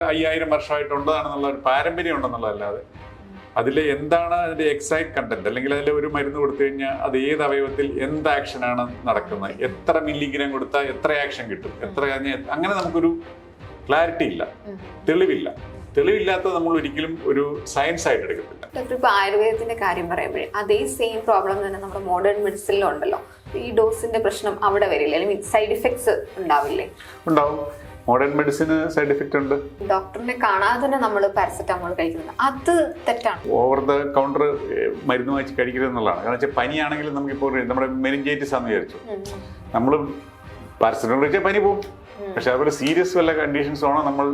അയ്യായിരം വർഷമായിട്ടുള്ളതാണെന്നുള്ള ഒരു പാരമ്പര്യം ഉണ്ടെന്നുള്ളതല്ലാതെ അതിൽ എന്താണ് അതിന്റെ എക്സൈറ്റ് കണ്ടന്റ് അല്ലെങ്കിൽ അതിൽ ഒരു മരുന്ന് കൊടുത്തു കഴിഞ്ഞാൽ അത് ഏത് അവയവത്തിൽ എന്ത് ആക്ഷനാണ് നടക്കുന്നത്? എത്ര മില്ലിഗ്രാം കൊടുത്താൽ എത്ര ആക്ഷൻ കിട്ടും? എത്ര അങ്ങനെ നമുക്കൊരു ക്ലാരിറ്റി ഇല്ല. തെളിവില്ല. തെളിവില്ലാത്തത് നമ്മൾ ഒരിക്കലും ഒരു സയൻസ് ആയിട്ട് എടുക്കത്തില്ല. ഡോക്ടർ ഇപ്പൊ ആയുർവേദത്തിന്റെ കാര്യം പറയുമ്പോഴേ അതേ സെയിം പ്രോബ്ലം തന്നെ നമ്മുടെ മോഡേൺ മെഡിസിനിലുണ്ടല്ലോ ഈ ഡോസിന്റെ പ്രശ്നം അവിടെ വരില്ല? അല്ലെങ്കിൽ സൈഡ് ഇഫക്ട്സ് ഉണ്ടാവില്ലേ? ഉണ്ടാവും. മോഡേൺ മെഡിസിന് സൈഡ് എഫക്റ്റ് ഉണ്ട്. ഡോക്ടറിനെ കാണാതെ തന്നെ നമ്മൾ പാരസെറ്റമോൾ കഴിക്കുന്നത്. അത് തെറ്റാണ്. ഓവർ ദ കൗണ്ടർ മരുന്ന് വാങ്ങിച്ച് കഴിക്കരുത് എന്നുള്ളതാണ്. കാരണം വെച്ചാൽ പനിയാണെങ്കിലും നമുക്കിപ്പോൾ നമ്മുടെ മെനിഞ്ചൈറ്റിസ് ആണെന്ന് വിചാരിച്ചു. നമ്മൾ പാരസെറ്റമോൾ കഴിച്ചാൽ പനി പോകും പക്ഷെ അതുപോലെ സീരിയസ് വല്ല കണ്ടീഷൻസ് ആണോ നമ്മൾ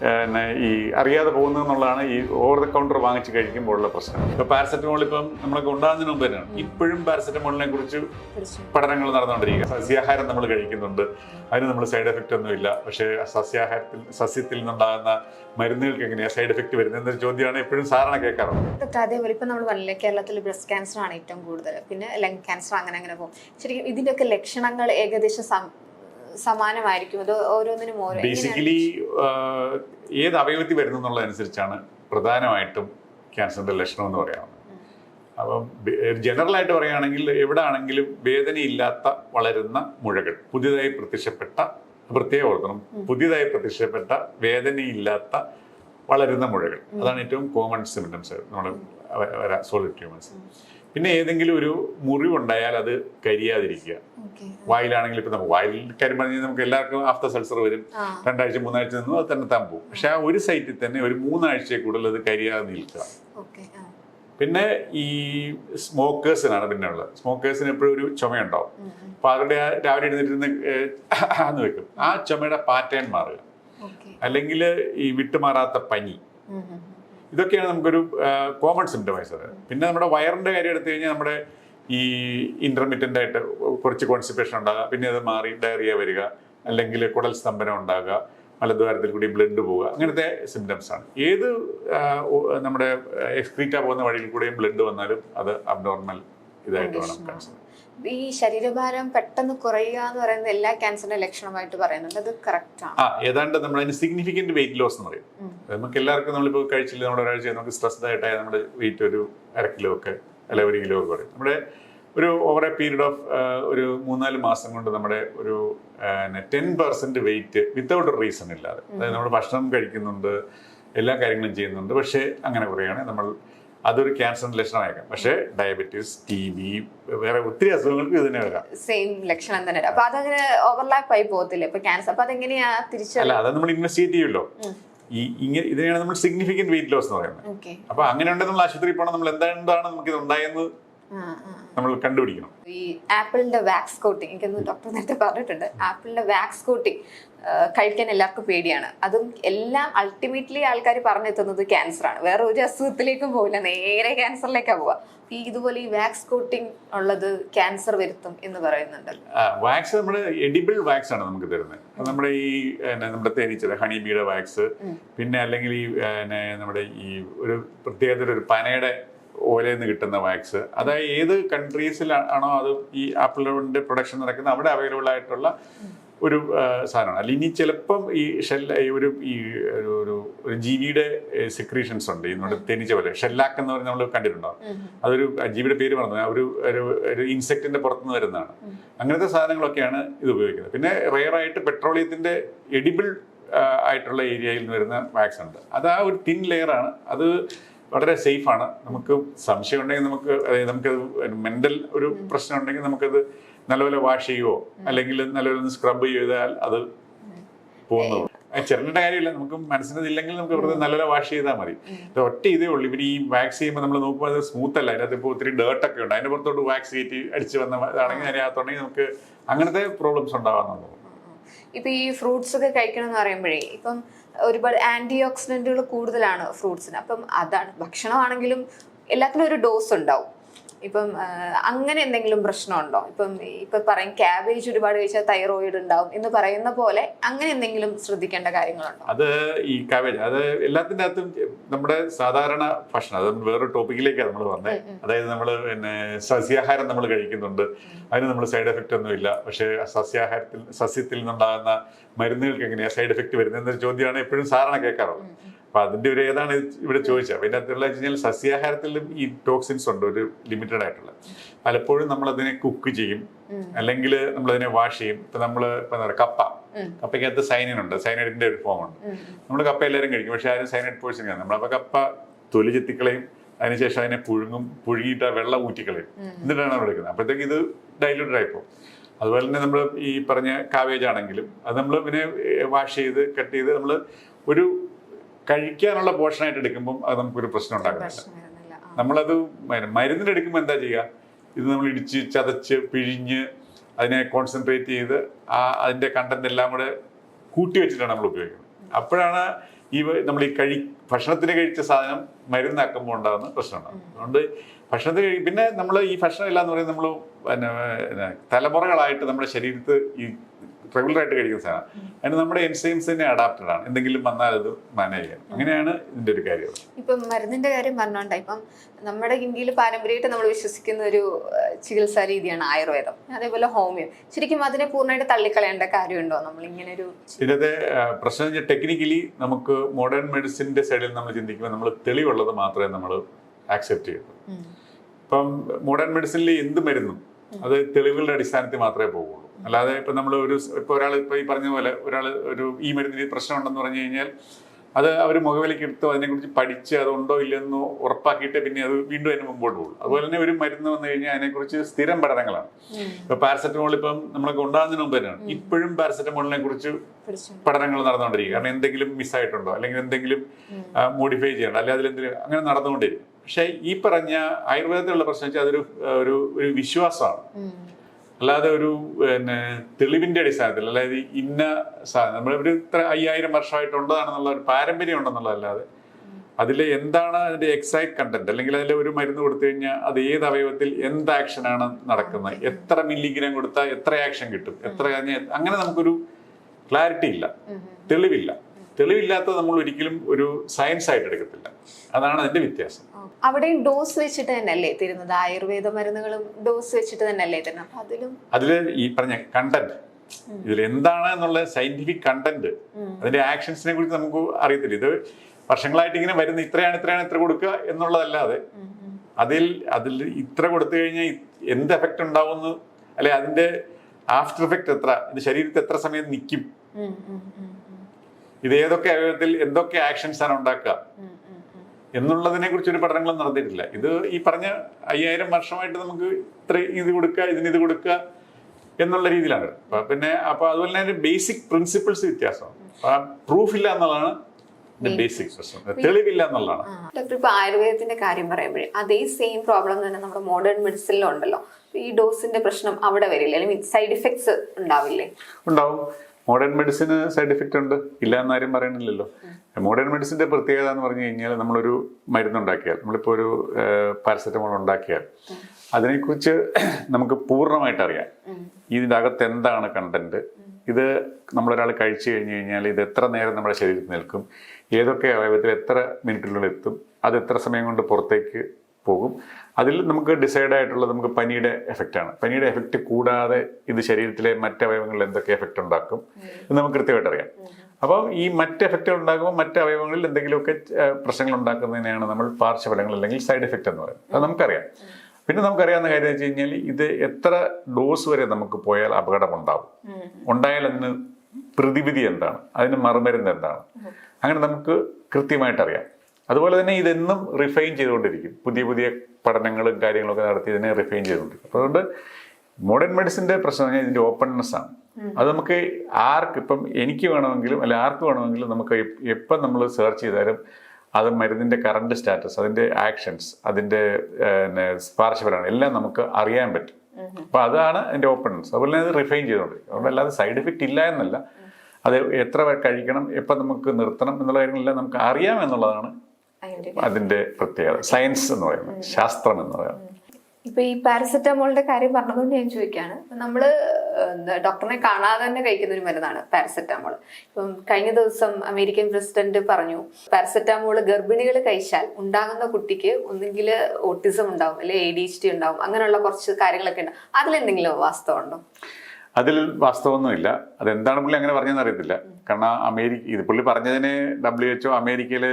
പിന്നെ ഈ അറിയാതെ പോകുന്നത് എന്നുള്ളതാണ് ഈ ഓവർ ദ കൗണ്ടർ വാങ്ങിച്ച് കഴിക്കുമ്പോഴുള്ള പ്രശ്നം. ഇപ്പൊ പാരസെറ്റമോൾ ഇപ്പം നമ്മളൊക്കെ ഉണ്ടാകുന്നതിന് മുമ്പ് തന്നെയാണ് ഇപ്പോഴും പാരസെറ്റമോളിനെ കുറിച്ച് പഠനങ്ങൾ നടന്നുകൊണ്ടിരിക്കുക. സസ്യാഹാരം നമ്മൾ കഴിക്കുന്നുണ്ട്. അതിന് നമ്മൾ സൈഡ് എഫക്റ്റ് ഒന്നും ഇല്ല. പക്ഷേ സസ്യാഹാരത്തിൽ സസ്യത്തിൽ നിന്നുണ്ടാകുന്ന മരുന്നുകൾക്ക് എങ്ങനെയാണ് സൈഡ് എഫക്റ്റ് വരുന്നത് എന്നൊരു ചോദ്യമാണ് എപ്പോഴും സാധാരണ കേൾക്കാറുള്ളത്. അതേപോലെ ഇപ്പൊ നമ്മൾ പറഞ്ഞില്ലേ കേരളത്തിൽ ബ്രസ്റ്റ് ക്യാൻസർ ആണ് ഏറ്റവും കൂടുതൽ. പിന്നെ ലങ് ക്യാൻസർ അങ്ങനെ അങ്ങനെ പോകും. ശരിക്കും ഇതിന്റെയൊക്കെ ലക്ഷണങ്ങൾ ഏകദേശം സം- സമാനമായിരിക്കും. അത് ഓരോന്നിനും ഓരോ? ബേസിക്കലി ഏത് അവയവത്തിൽ വരുന്നു എന്നുള്ളതനുസരിച്ചാണ് പ്രധാനമായിട്ടും ക്യാൻസറിന്റെ ലക്ഷണം എന്ന് പറയാവുന്നത് അപ്പം ജനറൽ ആയിട്ട് പറയുകയാണെങ്കിൽ എവിടെ ആണെങ്കിലും വേദനയില്ലാത്ത വളരുന്ന മുഴകൾ പുതിയതായി പ്രത്യക്ഷപ്പെട്ട പ്രത്യേക ഓർക്കണം പുതിയതായി പ്രത്യക്ഷപ്പെട്ട വേദനയില്ലാത്ത വളരുന്ന മുഴകൾ. അതാണ് ഏറ്റവും കോമൺ സിംറ്റംസ് നമ്മൾ വരാ സോളിഡ് ട്യൂമേഴ്സ് പിന്നെ ഏതെങ്കിലും ഒരു മുറിവുണ്ടായാൽ അത് കരിയാതിരിക്കുക. വായിലാണെങ്കിൽ ഇപ്പൊ നമുക്ക് വായിൽ കാര്യം പറഞ്ഞു നമുക്ക് എല്ലാവർക്കും ആഫ്റ്റർ സെൽസർ വരും. രണ്ടാഴ്ച മൂന്നാഴ്ച നിന്നും അത് തന്നെ താൻ പോകും. പക്ഷെ ആ ഒരു സൈറ്റിൽ തന്നെ ഒരു മൂന്നാഴ്ചയെ കൂടുതൽ അത് കരിയാതെ നിൽക്കുക. പിന്നെ ഈ സ്മോക്കേഴ്സിനാണ് പിന്നെ ഉള്ളത്. സ്മോക്കേഴ്സിന് എപ്പോഴും ഒരു ചുമയുണ്ടാവും. അപ്പൊ അവരുടെ ആ രാവിലെ എഴുന്നേറ്റിരുന്ന് വെക്കും. ആ ചുമയുടെ പാറ്റേൺ മാറുക. അല്ലെങ്കിൽ ഈ വിട്ടുമാറാത്ത പനി. ഇതൊക്കെയാണ് നമുക്കൊരു കോമൺ സിംറ്റമൈസ് അത് പിന്നെ നമ്മുടെ വയറിന്റെ കാര്യം എടുത്തു കഴിഞ്ഞാൽ നമ്മുടെ ഈ ഇന്റർമീഡിയന്റ് ആയിട്ട് കുറച്ച് കോൺസ്റ്റിപ്പേഷൻ ഉണ്ടാകുക പിന്നെ അത് മാറി ഡയറിയ വരിക അല്ലെങ്കിൽ കുടൽ സ്തംഭനം ഉണ്ടാകുക മലദ്വാരത്തിൽ കൂടി ബ്ലഡ് പോവുക അങ്ങനത്തെ സിംറ്റംസ് ആണ്. ഏത് നമ്മുടെ എക്സ്ക്രീറ്റ പോകുന്ന വഴിയിൽ കൂടെയും ബ്ലഡ് വന്നാലും അത് അബ്നോർമൽ ഇതായിട്ട് വേണം കൺസിഡർ ഈ ശരീരഭാരം പെട്ടെന്ന് കുറയുക എന്ന് പറയുന്നത് എല്ലാ ക്യാൻസറിന്റെ ലക്ഷണമായിട്ട് പറയുന്നുണ്ട്. അത് കറക്റ്റ് ആണ്. ആ ഏതാണ്ട് നമ്മൾ അതിന് സിഗ്നിഫിക്കന്റ് വെയിറ്റ് ലോസ് എന്ന് പറയും. നമുക്ക് എല്ലാവർക്കും നമ്മളിപ്പോൾ കഴിച്ചില്ല നമ്മുടെ ഒരാഴ്ച നമുക്ക് സ്ട്രെസ്ഡ് ആയിട്ടായ നമ്മുടെ വെയിറ്റ് ഒരു അര കിലോ ഒക്കെ അല്ല ഒരു കിലോ ഒക്കെ പറയും നമ്മുടെ ഒരു ഓവർ എ പീരീഡ് ഓഫ് ഒരു മൂന്നാൽ മാസം കൊണ്ട് നമ്മുടെ ഒരു ten percent weight without reason ഇല്ലാതെ. അതായത് നമ്മൾ ഭക്ഷണം കഴിക്കുന്നുണ്ട് എല്ലാ കാര്യങ്ങളും ചെയ്യുന്നുണ്ട് പക്ഷേ അങ്ങനെ കുറയാണ്. നമ്മൾ അതൊരു ക്യാൻസറിന്റെ ലക്ഷണമായേക്കാം പക്ഷേ ഡയബറ്റീസ് ടി ബി വേറെ ഒത്തിരി അസുഖങ്ങൾക്ക് ഇത് തന്നെ വരാം. സെയിം ലക്ഷണം തന്നെ വരും. അപ്പൊ അതങ്ങനെ ഓവർലാപ്പ് ആയി പോകത്തില്ല? ഇപ്പൊ ക്യാൻസർ അപ്പൊ അതെങ്ങനെയാ തിരിച്ചു അല്ല അത് നമ്മൾ ഇൻവെസ്റ്റിഗേറ്റ് ചെയ്യുമല്ലോ ഈ ഇങ്ങനെ ഇതിനെയാണ് നമ്മൾ സിഗ്നിഫിക്കന്റ് വെയിറ്റ് ലോസ് എന്ന് പറയുന്നത്. അപ്പൊ അങ്ങനെ ഉണ്ടെങ്കിൽ നമ്മൾ ആശുപത്രിയിൽ പോകണം നമ്മൾ എന്താണ് നമുക്ക് ഇത് ഉണ്ടായെന്ന് നമ്മൾ കണ്ടുപിടിക്കണം. ഈ ആപ്പിളിന്റെ വാക്സ് കോട്ടിങ് എനിക്കൊന്ന് ഡോക്ടർ നേരത്തെ പറഞ്ഞിട്ടുണ്ട്. ആപ്പിളിന്റെ വാക്സ് കോട്ടിങ് കഴിക്കാൻ എല്ലാവർക്കും പേടിയാണ്. അതും എല്ലാം അൾട്ടിമേറ്റ്ലി ആൾക്കാർ പറഞ്ഞെത്തുന്നത് ക്യാൻസർ ആണ്. വേറെ ഒരു അസുഖത്തിലേക്കും പോകില്ല നേരെ ക്യാൻസറിലേക്കാണ് പോവുക ഈ ഇതുപോലെ ഈ വാക്സ് കോട്ടിങ് ഉള്ളത് ക്യാൻസർ വരുത്തും എന്ന് പറയുന്നുണ്ട്. വാക്സ് നമ്മുടെ എഡിബിൾ വാക്സ് ആണ് നമുക്ക് തരുന്നത്. നമ്മുടെ ഈ നമ്മുടെ തേനീച്ചത് ഹണി ബീയുടെ വാക്സ് പിന്നെ അല്ലെങ്കിൽ ഈ നമ്മുടെ ഈ ഒരു പ്രത്യേകത ഒരു പനയുടെ ഓലയിൽ നിന്ന് കിട്ടുന്ന വാക്സ്. അതായത് ഏത് കൺട്രീസിലാണോ അത് ഈ ആപ്പിളിന്റെ പ്രൊഡക്ഷൻ നടക്കുന്നത് അവിടെ അവൈലബിൾ ആയിട്ടുള്ള ഒരു സാധനമാണ്. അല്ല ഇനി ചിലപ്പം ഈ ഷെൽ ഈ ഒരു ഈ ഒരു ഒരു ജീവിയുടെ സെക്രീഷൻസ് ഉണ്ട്. ഈ നമ്മുടെ തേനീച്ച പോലെ. ഷെല്ലാക്ക് എന്ന് പറഞ്ഞ് നമ്മൾ കണ്ടിട്ടുണ്ടാവും അതൊരു ജീവിയുടെ പേര് പറഞ്ഞു ഒരു ഒരു ഇൻസെക്ടിന്റെ ഇൻസെക്റ്റിന്റെ പുറത്തുനിന്ന് വരുന്നതാണ്. അങ്ങനത്തെ സാധനങ്ങളൊക്കെയാണ് ഇത് ഉപയോഗിക്കുന്നത്. പിന്നെ റെയർ ആയിട്ട് പെട്രോളിയത്തിന്റെ എഡിബിൾ ആയിട്ടുള്ള ഏരിയയിൽ നിന്ന് വരുന്ന വാക്സ് ഉണ്ട്. അത് ആ ഒരു തിൻ ലെയർ ആണ് അത് വളരെ സേഫ് ആണ്. നമുക്ക് സംശയം ഉണ്ടെങ്കിൽ നമുക്ക് അതായത് നമുക്കത് മെന്റൽ ഒരു പ്രശ്നം ഉണ്ടെങ്കിൽ നമുക്കത് നല്ലപോലെ വാഷ് ചെയ്യുവോ? അല്ലെങ്കിൽ നല്ലപോലെ ഒന്ന് സ്ക്രബ് ചെയ്താൽ അത് പോകുന്നു ചെറുണ്ട കാര്യമില്ല. നമുക്ക് മനസ്സിനതില്ലെങ്കിൽ നമുക്ക് വെറുതെ നല്ലപോലെ വാഷ് ചെയ്താൽ മതി. ഒറ്റ ഇതേ ഉള്ളൂ. ഇവർ ഈ വാക്സ് ചെയ്യുമ്പോൾ നമ്മൾ നോക്കുമ്പോൾ അത് സ്മൂത്ത് അല്ല. അതിനകത്ത് ഇപ്പോൾ ഒത്തിരി ഡേർട്ടൊക്കെ ഉണ്ട്. അതിന്റെ പുറത്തോട്ട് വാക്സ് കയറ്റി അടിച്ച് വന്ന ഇതാണെങ്കിൽ അതിനകത്തുണ്ടെങ്കിൽ നമുക്ക് അങ്ങനത്തെ പ്രോബ്ലംസ് ഉണ്ടാവാന്നുള്ളൂ ഇപ്പൊ ഈ ഫ്രൂട്ട്സ് ഒക്കെ കഴിക്കണം എന്ന് പറയുമ്പോഴേ ഇപ്പം ഒരുപാട് ആന്റി ഓക്സിഡന്റുകൾ കൂടുതലാണ് ഫ്രൂട്ട്സിന് അപ്പം അതാണ് ഭക്ഷണമാണെങ്കിലും എല്ലാത്തിനും ഒരു ഡോസ് ഉണ്ടാവും. ഇപ്പം അങ്ങനെ എന്തെങ്കിലും പ്രശ്നമുണ്ടോ? ഇപ്പം ഇപ്പൊ പറയും ക്യാബേജ് ഒരുപാട് കഴിച്ചാൽ തൈറോയിഡ് ഉണ്ടാവും എന്ന് പറയുന്ന പോലെ അങ്ങനെ എന്തെങ്കിലും ശ്രദ്ധിക്കേണ്ട കാര്യങ്ങളുണ്ടോ? അത് ഈ ക്യാബേജ് അത് എല്ലാത്തിന്റെ അകത്തും നമ്മുടെ സാധാരണ ഭക്ഷണം അത് വേറൊരു ടോപ്പിക്കിലേക്കാണ് നമ്മൾ വന്നത് അതായത് നമ്മൾ പിന്നെ സസ്യാഹാരം നമ്മൾ കഴിക്കുന്നുണ്ട്. അതിന് നമ്മൾ സൈഡ് എഫക്റ്റ് ഒന്നും ഇല്ല പക്ഷേ സസ്യാഹാരത്തിൽ സസ്യത്തിൽ നിന്നുണ്ടാകുന്ന മരുന്നുകൾക്ക് എങ്ങനെയാണ് സൈഡ് എഫക്റ്റ് വരുന്നത് എന്നൊരു ചോദ്യമാണ് എപ്പോഴും സാധാരണ കേൾക്കാറുള്ളത്. അപ്പൊ അതിന്റെ ഒരു ഏതാണ് ഇവിടെ ചോദിച്ചത്? പിന്നെ അതിലുള്ള കഴിഞ്ഞാൽ സസ്യാഹാരത്തിലും ഈ ടോക്സിൻസ് ഉണ്ട് ഒരു ലിമിറ്റഡ് ആയിട്ടുള്ള. പലപ്പോഴും നമ്മൾ അതിനെ കുക്ക് ചെയ്യും അല്ലെങ്കിൽ നമ്മൾ അതിനെ വാഷ് ചെയ്യും. ഇപ്പൊ നമ്മൾ ഇപ്പൊ എന്താ പറയുക കപ്പ. കപ്പയ്ക്കകത്ത് സൈനിൻ ഉണ്ട്. സൈനൈഡിന്റെ ഒരു ഫോം ഉണ്ട്. നമ്മൾ കപ്പ എല്ലാവരും കഴിക്കും. പക്ഷെ ആരും സൈനൈഡ് പോയിസൺ കാണും നമ്മളപ്പോൾ കപ്പ തൊലി ചെത്തിക്കളയും. അതിനുശേഷം അതിനെ പുഴുങ്ങും. പുഴുങ്ങിയിട്ട് ആ വെള്ളം ഊറ്റിക്കളയും. എന്നിട്ടാണ് നമ്മൾ എടുക്കുന്നത് അപ്പോഴത്തേക്ക് ഇത് ഡൈലൂട്ടഡ് പോകും. അതുപോലെ തന്നെ നമ്മൾ ഈ പറഞ്ഞ കാവേജ് ആണെങ്കിലും അത് നമ്മൾ പിന്നെ വാഷ് ചെയ്ത് കട്ട് ചെയ്ത് നമ്മൾ ഒരു കഴിക്കാനുള്ള പോഷനായിട്ട് എടുക്കുമ്പോൾ അത് നമുക്കൊരു പ്രശ്നം ഉണ്ടാക്കുന്നില്ല. നമ്മളത് മരുന്നിന് എടുക്കുമ്പോൾ എന്താ ചെയ്യുക? ഇത് നമ്മൾ ഇടിച്ച് ചതച്ച് പിഴിഞ്ഞ് അതിനെ കോൺസെൻട്രേറ്റ് ചെയ്ത് ആ അതിന്റെ കണ്ടന്റ് എല്ലാം കൂടെ കൂട്ടി വെച്ചിട്ടാണ് നമ്മൾ ഉപയോഗിക്കുന്നത്. അപ്പോഴാണ് ഈ നമ്മൾ ഈ കഴി ഭക്ഷണത്തിന് കഴിച്ച സാധനം മരുന്നാക്കുമ്പോൾ ഉണ്ടാകുന്ന പ്രശ്നമുണ്ടാകും അതുകൊണ്ട് ഭക്ഷണത്തിന് കഴി പിന്നെ നമ്മൾ ഈ ഭക്ഷണം എല്ലാം എന്ന് പറയുന്നത് നമ്മൾ പിന്നെ തലമുറകളായിട്ട് നമ്മുടെ ശരീരത്ത് ഈ റെഗുലറായിട്ട് കഴിക്കുന്ന സാധനം. അതിന് നമ്മുടെ എൻസൈംസ് തന്നെ അഡാപ്റ്റഡ് ആണ്. എന്തെങ്കിലും വന്നാൽ അത് മാനേജ് ചെയ്യാം അങ്ങനെയാണ് ഇതിന്റെ ഒരു കാര്യം. ഇപ്പം മരുന്നിന്റെ കാര്യം പറഞ്ഞോണ്ട. ഇപ്പം നമ്മുടെ ഇന്ത്യയിൽ പാരമ്പര്യമായിട്ട് നമ്മൾ വിശ്വസിക്കുന്ന ഒരു ചികിത്സാ രീതിയാണ് ആയുർവേദം. അതേപോലെ ഹോമിയോ. ശരിക്കും അതിനെ പൂർണമായിട്ട് തള്ളിക്കളയേണ്ട കാര്യമുണ്ടോ? നമ്മൾ ഇങ്ങനെ ഒരു ഇതിനകത്തെ പ്രശ്നം ടെക്നിക്കലി നമുക്ക് മോഡേൺ മെഡിസിന്റെ സൈഡിൽ നമ്മൾ ചിന്തിക്കുമ്പോൾ നമ്മൾ തെളിവുള്ളത് മാത്രമേ നമ്മൾ ആക്സെപ്റ്റ് ചെയ്യുള്ളൂ. ഇപ്പം മോഡേൺ മെഡിസിനിൽ എന്ത് മരുന്നും അത് തെളിവുകളുടെ അടിസ്ഥാനത്തിൽ മാത്രമേ പോകുള്ളൂ അല്ലാതെ ഇപ്പം നമ്മൾ ഒരു ഇപ്പോൾ ഒരാൾ ഇപ്പോൾ ഈ പറഞ്ഞ പോലെ ഒരാൾ ഒരു ഈ മരുന്നിന് പ്രശ്നം ഉണ്ടെന്ന് പറഞ്ഞു കഴിഞ്ഞാൽ അത് അവർ മുഖവിലേക്ക് എടുത്ത് അതിനെക്കുറിച്ച് പഠിച്ച് അതുണ്ടോ ഇല്ലെന്നോ ഉറപ്പാക്കിയിട്ട് പിന്നെ അത് വീണ്ടും അതിന് മുമ്പോട്ട് പോകും അതുപോലെ തന്നെ ഒരു മരുന്ന് വന്നു കഴിഞ്ഞാൽ അതിനെക്കുറിച്ച് സ്ഥിരം പഠനങ്ങളാണ്. ഇപ്പൊ പാരസെറ്റമോൾ ഇപ്പം നമ്മളൊക്കെ ഉണ്ടാകുന്നതിന് മുമ്പ് തന്നെയാണ്. ഇപ്പോഴും പാരസെറ്റമോളിനെ കുറിച്ച് പഠനങ്ങൾ നടന്നുകൊണ്ടിരിക്കും കാരണം എന്തെങ്കിലും മിസ്സായിട്ടുണ്ടോ? അല്ലെങ്കിൽ എന്തെങ്കിലും മോഡിഫൈ ചെയ്യണം. അല്ലെങ്കിൽ അതിലെന്തെങ്കിലും അങ്ങനെ നടന്നുകൊണ്ടിരിക്കും. പക്ഷേ ഈ പറഞ്ഞ ആയുർവേദത്തിലുള്ള പ്രശ്നം വെച്ചാൽ അതൊരു ഒരു വിശ്വാസമാണ്. അല്ലാതെ ഒരു പിന്നെ തെളിവിന്റെ അടിസ്ഥാനത്തിൽ അതായത് ഇന്ന സാധനം നമ്മൾ ഒരു ഇത്ര അയ്യായിരം വർഷമായിട്ടുള്ളതാണെന്നുള്ള ഒരു പാരമ്പര്യം ഉണ്ടെന്നുള്ളതല്ലാതെ അതിൽ എന്താണ് അതിന്റെ എക്സാക്ട് കണ്ടന്റ് അല്ലെങ്കിൽ അതിൽ ഒരു മരുന്ന് കൊടുത്തു കഴിഞ്ഞാൽ അത് ഏത് അവയവത്തിൽ എന്ത് ആക്ഷനാണ് നടക്കുന്നത്? എത്ര മില്ലിഗ്രാം കൊടുത്താൽ എത്ര ആക്ഷൻ കിട്ടും? എത്ര അങ്ങനെ നമുക്കൊരു ക്ലാരിറ്റി ഇല്ല. തെളിവില്ല. തെളിവില്ലാത്തത് നമ്മൾ ഒരിക്കലും ഒരു സയൻസ് ആയിട്ട് എടുക്കത്തില്ല. അതാണ് അതിന്റെ വ്യത്യാസം. അവിടെയും ഡോസ് വെച്ചിട്ട് തന്നെയല്ലേ തരുന്നത്? ആയുർവേദ മരുന്നുകളും ഡോസ് വെച്ചിട്ട് തന്നെയല്ലേ തരുന്നത്? അപ്പൊ അതിലും അതിൽ ഈ പറഞ്ഞ കണ്ടന്റ് ഇതിൽ എന്താണ് എന്നുള്ള സയന്റിഫിക് കണ്ടന്റ് അതിന്റെ ആക്ഷൻസിനെ കുറിച്ച് നമുക്ക് അറിയത്തില്ല. ഇത് വർഷങ്ങളായിട്ട് ഇങ്ങനെ വരുന്ന ഇത്രയാണ് ഇത്രയാണ് ഇത്ര കൊടുക്കുക എന്നുള്ളതല്ലാതെ അതിൽ അതിൽ ഇത്ര കൊടുത്തു കഴിഞ്ഞാൽ എന്ത് എഫക്റ്റ് ഉണ്ടാവുമെന്ന് അല്ലെ അതിന്റെ ആഫ്റ്റർ എഫക്റ്റ് എത്ര? ഇത് ശരീരത്തിൽ എത്ര സമയം നിൽക്കും ഇത് ഏതൊക്കെ അവയവത്തിൽ എന്തൊക്കെ ആക്ഷൻസ് ആണ് ഉണ്ടാക്കുക? എന്നുള്ളതിനെ കുറിച്ച് ഒരു പഠനങ്ങളും നടത്തിയിട്ടില്ല. ഇത് ഈ പറഞ്ഞ അയ്യായിരം വർഷമായിട്ട് നമുക്ക് ഇത്ര ഇത് കൊടുക്കുക ഇതിന് ഇത് കൊടുക്കുക എന്നുള്ള രീതിയിലാണ്. പിന്നെ അപ്പൊ അതുപോലെ തന്നെ ബേസിക് പ്രിൻസിപ്പിൾസ് വ്യത്യാസമാണ് പ്രൂഫ് ഇല്ല എന്നുള്ളതാണ് ബേസിക് പ്രശ്നം. തെളിവില്ല എന്നുള്ളതാണ്. ഡോക്ടർ ഇപ്പൊ ആയുർവേദത്തിന്റെ കാര്യം പറയുമ്പോഴേ അതേ സെയിം പ്രോബ്ലം തന്നെ നമ്മുടെ മോഡേൺ മെഡിസിനിലും ഉണ്ടല്ലോ. ഈ ഡോസിന്റെ പ്രശ്നം അവിടെ വരില്ലേ? അല്ലെങ്കിൽ സൈഡ് ഇഫക്ട്സ് ഉണ്ടാവില്ലേ? ഉണ്ടാവും. മോഡേൺ മെഡിസിന് സൈഡ് ഇഫക്റ്റ് ഉണ്ട്. ഇല്ല എന്നാരും പറയുന്നില്ലല്ലോ. മോഡേൺ മെഡിസിന്റെ പ്രത്യേകത എന്ന് പറഞ്ഞു കഴിഞ്ഞാൽ നമ്മളൊരു മരുന്നുണ്ടാക്കിയാൽ നമ്മളിപ്പോൾ ഒരു പാരസെറ്റമോൾ ഉണ്ടാക്കിയാൽ അതിനെക്കുറിച്ച് നമുക്ക് പൂർണമായിട്ട് അറിയാം. ഇതിന്റെ അകത്ത് എന്താണ് കണ്ടന്റ് ഇത് നമ്മളൊരാൾ കഴിച്ചു കഴിഞ്ഞു കഴിഞ്ഞാൽ ഇത് എത്ര നേരം നമ്മുടെ ശരീരത്തിൽ നിൽക്കും? ഏതൊക്കെ അവയവത്തിൽ എത്ര മിനിറ്റിനുള്ളിൽ എത്തും? അത് എത്ര സമയം കൊണ്ട് പുറത്തേക്ക് പോകും? അതിൽ നമുക്ക് ഡിസൈഡ് ആയിട്ടുള്ളത് നമുക്ക് പനിയുടെ എഫക്റ്റാണ് പനിയുടെ എഫക്റ്റ് കൂടാതെ ഇത് ശരീരത്തിലെ മറ്റ് അവയവങ്ങളിൽ എന്തൊക്കെ എഫക്റ്റ് ഉണ്ടാക്കും? എന്ന് നമുക്ക് കൃത്യമായിട്ട് അറിയാം. അപ്പോൾ ഈ മറ്റ് എഫക്റ്റുകൾ ഉണ്ടാകുമ്പോൾ മറ്റ് അവയവങ്ങളിൽ എന്തെങ്കിലുമൊക്കെ പ്രശ്നങ്ങൾ ഉണ്ടാക്കുന്നതിനെയാണ് നമ്മൾ പാർശ്വഫലങ്ങൾ അല്ലെങ്കിൽ സൈഡ് എഫക്റ്റ് എന്ന് പറയുന്നത്. അത് നമുക്കറിയാം. പിന്നെ നമുക്കറിയാവുന്ന കാര്യം വെച്ച് കഴിഞ്ഞാൽ ഇത് എത്ര ഡോസ് വരെ നമുക്ക് പോയാൽ അപകടം ഉണ്ടാവും ഉണ്ടായാൽ അതിന് പ്രതിവിധി എന്താണ്? അതിന് മറുമരുന്ന് എന്താണ്? അങ്ങനെ നമുക്ക് കൃത്യമായിട്ട് അറിയാം അതുപോലെ തന്നെ ഇതെന്നും റിഫൈൻ ചെയ്തുകൊണ്ടിരിക്കും. പുതിയ പുതിയ പഠനങ്ങളും കാര്യങ്ങളൊക്കെ നടത്തി ഇതിനെ റിഫൈൻ ചെയ്തുകൊണ്ടിരിക്കും. അതുകൊണ്ട് മോഡേൺ മെഡിസിന്റെ പ്രശ്നം പറഞ്ഞാൽ ഇതിന്റെ ഓപ്പൺനെസ് ആണ്. അത് നമുക്ക് ആർക്ക് ഇപ്പം എനിക്ക് വേണമെങ്കിലും അല്ലെ ആർക്ക് വേണമെങ്കിലും നമുക്ക് എപ്- എപ്പം നമ്മൾ സെർച്ച് ചെയ്താലും അത് മരുന്നിന്റെ കറണ്ട് സ്റ്റാറ്റസ് അതിന്റെ ആക്ഷൻസ് അതിന്റെ പാർശ്വഫലമാണ് എല്ലാം നമുക്ക് അറിയാൻ പറ്റും. അപ്പോൾ അതാണ് അതിന്റെ ഓപ്പൺനെസ് അതുപോലെ തന്നെ അത് റിഫൈൻ ചെയ്തുകൊണ്ടിരിക്കും. അതുകൊണ്ട് അല്ലാതെ സൈഡ് ഇഫക്റ്റ് ഇല്ല എന്നല്ല. അത് എത്ര കഴിക്കണം എപ്പം നമുക്ക് നിർത്തണം എന്നുള്ള കാര്യങ്ങളെല്ലാം നമുക്ക് അറിയാം എന്നുള്ളതാണ് അതിന്റെ അതിന്റെ പ്രത്യേകത. സയൻസ് എന്ന് പറയുന്നത് ശാസ്ത്രം എന്ന് പറയുന്നത്. ഇപ്പൊ ഈ പാരസെറ്റമോളിന്റെ കാര്യം പറഞ്ഞതുകൊണ്ട് ഞാൻ ചോദിക്കുകയാണ് നമ്മൾ ഡോക്ടറിനെ കാണാതെ തന്നെ കഴിക്കുന്ന ഒരു മരുന്നാണ് പാരസെറ്റമോൾ ഇപ്പം കഴിഞ്ഞ ദിവസം അമേരിക്കൻ പ്രസിഡന്റ് പറഞ്ഞു പാരസെറ്റമോൾ ഗർഭിണികൾ കഴിച്ചാൽ ഉണ്ടാകുന്ന കുട്ടിക്ക് ഒന്നുകിൽ ഓട്ടിസം ഉണ്ടാവും അല്ലെങ്കിൽ എ ഡി എച്ച് ഡി ഉണ്ടാവും അങ്ങനെയുള്ള കുറച്ച് കാര്യങ്ങളൊക്കെ ഉണ്ട്. അതിലെന്തെങ്കിലും വാസ്തവം ഉണ്ടോ അതിൽ വാസ്തവമൊന്നുമില്ല. അതെന്താണ് പുള്ളി അങ്ങനെ പറഞ്ഞതെന്ന് അറിയത്തില്ല. കാരണം അമേരിക്ക ഇത് പുള്ളി പറഞ്ഞതിന് ഡബ്ല്യു എച്ച്ഒ അമേരിക്കയിൽ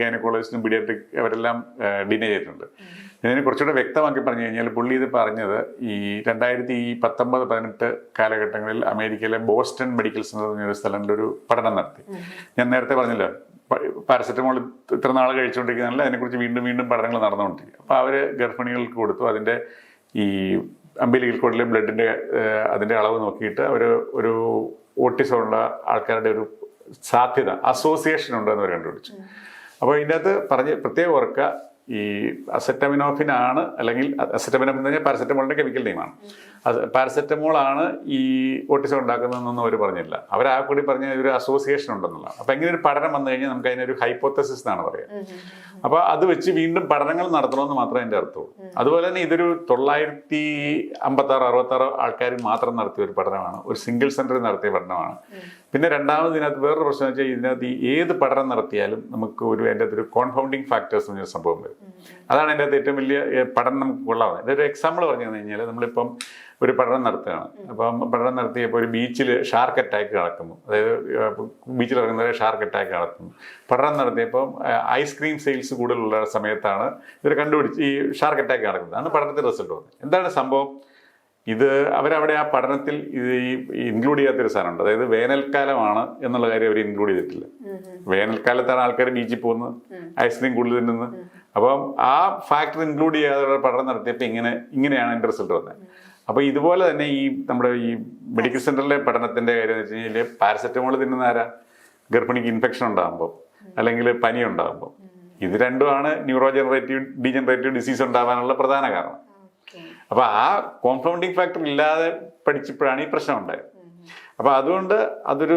ഗൈനക്കോളജിസ്റ്റും പീഡിയാട്രിക് അവരെല്ലാം ഡിനേ ചെയ്തിട്ടുണ്ട്. ഇതിനെ കുറച്ചുകൂടെ വ്യക്തമാക്കി പറഞ്ഞു കഴിഞ്ഞാൽ പുള്ളി ഇത് പറഞ്ഞത് ഈ രണ്ടായിരത്തി ഈ പത്തൊമ്പത് പതിനെട്ട് കാലഘട്ടങ്ങളിൽ അമേരിക്കയിലെ ബോസ്റ്റൺ മെഡിക്കൽ സെന്റർ എന്ന ഒരു സ്ഥലങ്ങളിൽ ഒരു പഠനം നടത്തി. ഞാൻ നേരത്തെ പറഞ്ഞല്ലോ പാരസെറ്റമോൾ ഇത്ര നാൾ കഴിച്ചുകൊണ്ടിരിക്കുന്നതല്ല അതിനെക്കുറിച്ച് വീണ്ടും വീണ്ടും പഠനങ്ങൾ നടന്നുകൊണ്ടിരിക്കും അപ്പോൾ അവർ ഗർഭിണികൾക്ക് കൊടുത്തു അതിന്റെ ഈ അമ്പലിക്കൽ കോഡിലെ ബ്ലഡിന്റെ അതിന്റെ അളവ് നോക്കിയിട്ട് അവർ ഒരു ഓട്ടിസമുള്ള ആൾക്കാരുടെ ഒരു സാധ്യത അസോസിയേഷൻ ഉണ്ടെന്ന് അവർ കണ്ടുപിടിച്ചു. അപ്പോൾ ഇതിന്റെ അകത്ത് പറഞ്ഞ് പ്രത്യേകം ഓർക്കുക ഈ അസെറ്റമിനോഫിനാണ് അല്ലെങ്കിൽ അസെറ്റമിനോഫിൻ എന്ന് പറഞ്ഞാൽ പാരസെറ്റമോളിന്റെ കെമിക്കൽ നെയിമാണ്. അത് പാരസെറ്റമോൾ ആണ് ഈ ഓട്ടിസം ഉണ്ടാക്കുന്നതെന്നൊന്നും അവർ പറഞ്ഞില്ല. അവർ ആ കൂടി പറഞ്ഞ ഒരു അസോസിയേഷൻ ഉണ്ടെന്നുള്ളതാണ്. അപ്പോൾ ഇങ്ങനെ ഒരു പഠനം വന്നു കഴിഞ്ഞാൽ നമുക്ക് അതിനൊരു ഹൈപ്പോത്തസിസ് എന്നാണ് പറയുക അപ്പോൾ അത് വെച്ച് വീണ്ടും പഠനങ്ങൾ നടത്തണമെന്ന് മാത്രമേ എന്റെ അർത്ഥമുള്ളൂ അതുപോലെ തന്നെ ഇതൊരു തൊള്ളായിരത്തി അമ്പത്തി ആറ് അറുപത്തി ആറ് ആൾക്കാർ മാത്രം നടത്തിയ ഒരു പഠനമാണ്. ഒരു സിംഗിൾ സെന്ററിൽ നടത്തിയ പഠനമാണ്. പിന്നെ രണ്ടാമത് ഇതിനകത്ത് വേറൊരു പ്രശ്നം വെച്ചാൽ ഇതിനകത്ത് ഏത് പഠനം നടത്തിയാലും നമുക്ക് ഒരു അതിന്റെ അകത്തൊരു കോൺഫൗണ്ടിങ് ഫാക്ടേഴ്സ് എന്നൊരു സംഭവം വരും. അതാണ് അകത്ത് ഏറ്റവും വലിയ പഠനം നമുക്ക് കൊള്ളാവുന്നത് ഇതൊരു എക്സാമ്പിൾ പറഞ്ഞു തന്നു കഴിഞ്ഞാൽ നമ്മളിപ്പം ഒരു പഠനം നടത്തുകയാണ്. അപ്പം പഠനം നടത്തിയപ്പോൾ ഒരു ബീച്ചിൽ ഷാർക്ക് അറ്റാക്ക് നടക്കുന്നു. അതായത് ബീച്ചിൽ ഇറങ്ങുന്നവരെ ഷാർക്ക് അറ്റാക്ക് നടത്തുന്നു പഠനം നടത്തിയപ്പോൾ ഐസ്ക്രീം സെയിൽസ് കൂടുതലുള്ള സമയത്താണ് ഇവർ കണ്ടുപിടിച്ച് ഈ ഷാർക്ക് അറ്റാക്ക് നടക്കുന്നത്. അതാണ് പഠനത്തിൽ റിസൾട്ട് വന്നത് എന്താണ് സംഭവം? ഇത് അവരവിടെ ആ പഠനത്തിൽ ഇത് ഈ ഇൻക്ലൂഡ് ചെയ്യാത്തൊരു സാധനമുണ്ട്. അതായത് വേനൽക്കാലമാണ് എന്നുള്ള കാര്യം അവർ ഇൻക്ലൂഡ് ചെയ്തിട്ടില്ല. വേനൽക്കാലത്താണ് ആൾക്കാർ ബീച്ചിൽ പോകുന്നത്. ഐസ്ക്രീം കൂടുതൽ തിന്നുന്നത്. അപ്പം ആ ഫാക്ടർ ഇൻക്ലൂഡ് ചെയ്യാതെ പഠനം നടത്തിയപ്പോൾ ഇങ്ങനെ ഇങ്ങനെയാണ് എന്റെ റിസൾട്ട് വന്നത് അപ്പോൾ ഇതുപോലെ തന്നെ ഈ നമ്മുടെ ഈ മെഡിക്കൽ സെന്ററിലെ പഠനത്തിന്റെ കാര്യം എന്ന് വെച്ച് കഴിഞ്ഞാൽ പാരസെറ്റമോൾ തിന്നുന്ന ആരാ? ഗർഭിണിക്ക് ഇൻഫെക്ഷൻ ഉണ്ടാകുമ്പോൾ അല്ലെങ്കിൽ പനി ഉണ്ടാകുമ്പോൾ ഇത് രണ്ടുമാണ് ന്യൂറോ ജനറേറ്റീവ് ഡീജനറേറ്റീവ് ഡിസീസ് ഉണ്ടാകാനുള്ള പ്രധാന കാരണം. അപ്പോൾ ആ കോമ്പൗണ്ടിങ് ഫാക്ടർ ഇല്ലാതെ പഠിച്ചപ്പോഴാണ് ഈ പ്രശ്നം ഉണ്ടായത്. അപ്പൊ അതുകൊണ്ട് അതൊരു